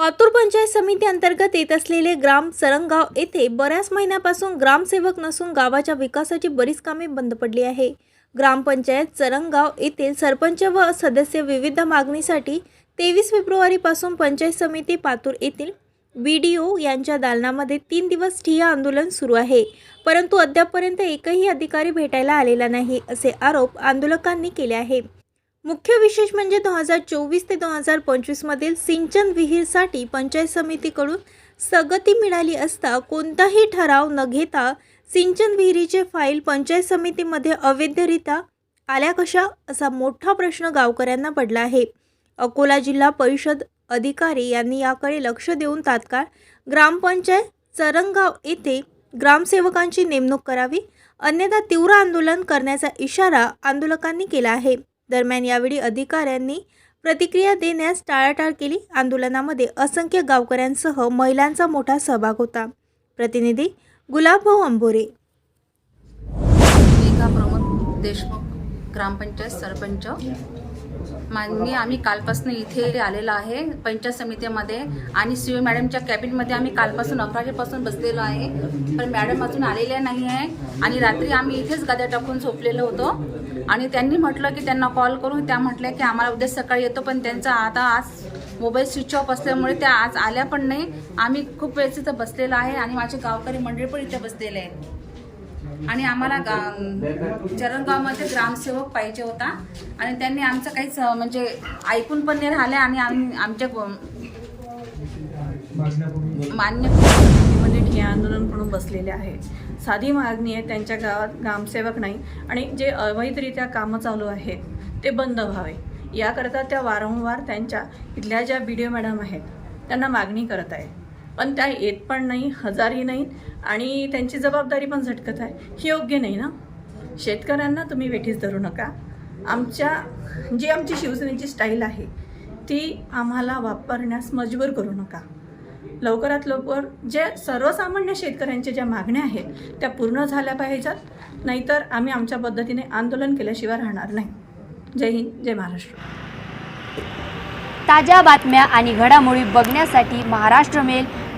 पातूर पंचायत समिती अंतर्गत येत असलेले ग्राम सरंगाव येथे बऱ्याच महिन्यापासून ग्रामसेवक नसून गावाच्या विकासाची बरीच कामे बंद पडली आहे. ग्रामपंचायत सरंगाव येथील सरपंच व सदस्य विविध मागणीसाठी तेवीस फेब्रुवारीपासून पंचायत समिती पातूर येथील बी डी ओ यांच्या दालनामध्ये तीन दिवस ठिय्या आंदोलन सुरू आहे. परंतु अद्यापपर्यंत एकही अधिकारी भेटायला आलेला नाही असे आरोप आंदोलकांनी केले आहे मुख्य विशेष म्हणजे दोन हजार चोवीस ते दोन हजार पंचवीसमधील सिंचन विहीरसाठी पंचायत समितीकडून स्थगती मिळाली असता कोणताही ठराव न घेता सिंचन विहिरीचे फाईल पंचायत समितीमध्ये अवैधरित्या आल्या कशा असा मोठा प्रश्न गावकऱ्यांना पडला आहे. अकोला जिल्हा परिषद अधिकारी यांनी याकडे लक्ष देऊन तात्काळ ग्रामपंचायत चरणगाव येथे ग्रामसेवकांची नेमणूक करावी अन्यथा तीव्र आंदोलन करण्याचा इशारा आंदोलकांनी केला आहे. दरम्यान यावेळी अधिकाऱ्यांनी प्रतिक्रिया देण्यास टाळाटाळ केली. आंदोलनामध्ये असंख्य गावकऱ्यांसह महिलांचा मोठा सहभाग होता. प्रतिनिधी गुलाबभाऊ अंबोरे. प्रमुख देशमुख ग्रामपंचायत सरपंच माननीय आम्ही कालपासून इथे आलेलो आहे पंचायत समितीमध्ये आणि सी मॅडमच्या कॅबिनमध्ये आम्ही कालपासून अकराशेपासून बसलेलो आहे. पण मॅडम अजून आलेल्या नाही आहे आणि रात्री आम्ही इथेच गाद्या टाकून झोपलेलो होतो. आणि त्यांनी म्हटलं की त्यांना कॉल करून त्या म्हटल्या की आम्हाला उद्या सकाळी येतो पण त्यांचा आता आज मोबाईल स्विच ऑफ असल्यामुळे त्या आज आल्या पण नाही. आम्ही खूप वेळेस इथं बसलेलो आहे आणि माझे गावकरी मंडळी पण इथे बसलेले आहे आणि आम्हाला गा चरणगावमध्ये ग्रामसेवक पाहिजे होता. आणि त्यांनी आमचं काहीच म्हणजे ऐकून पण नाही राहिले आणि आम्ही आमच्या मान्यमध्ये आंदोलन म्हणून बसलेले आहे. साधी मागणी आहे त्यांच्या गावात ग्रामसेवक नाही आणि जे अवैधरित्या कामं चालू आहेत ते बंद व्हावे. याकरता त्या वारंवार त्यांच्या इथल्या ज्या बी डी ओ मॅडम आहेत त्यांना मागणी करत आहे. पण त्या येत पण नाही हजारही नाहीत आणि त्यांची जबाबदारी पण झटकत आहे. ही योग्य नाही ना? शेतकऱ्यांना तुम्ही वेठीस धरू नका. आमच्या जी आमची शिवसेनेची स्टाईल आहे ती आम्हाला वापरण्यास मजबूर करू नका. लवकरात लवकर जे सर्वसामान्य शेतकऱ्यांच्या ज्या मागण्या आहेत त्या पूर्ण झाल्या पाहिजेत. नाहीतर आम्ही आमच्या पद्धतीने आंदोलन केल्याशिवाय राहणार नाही. जय हिंद जय महाराष्ट्र. ताज्या बातम्या आणि घडामोडी बघण्यासाठी महाराष्ट्र मेल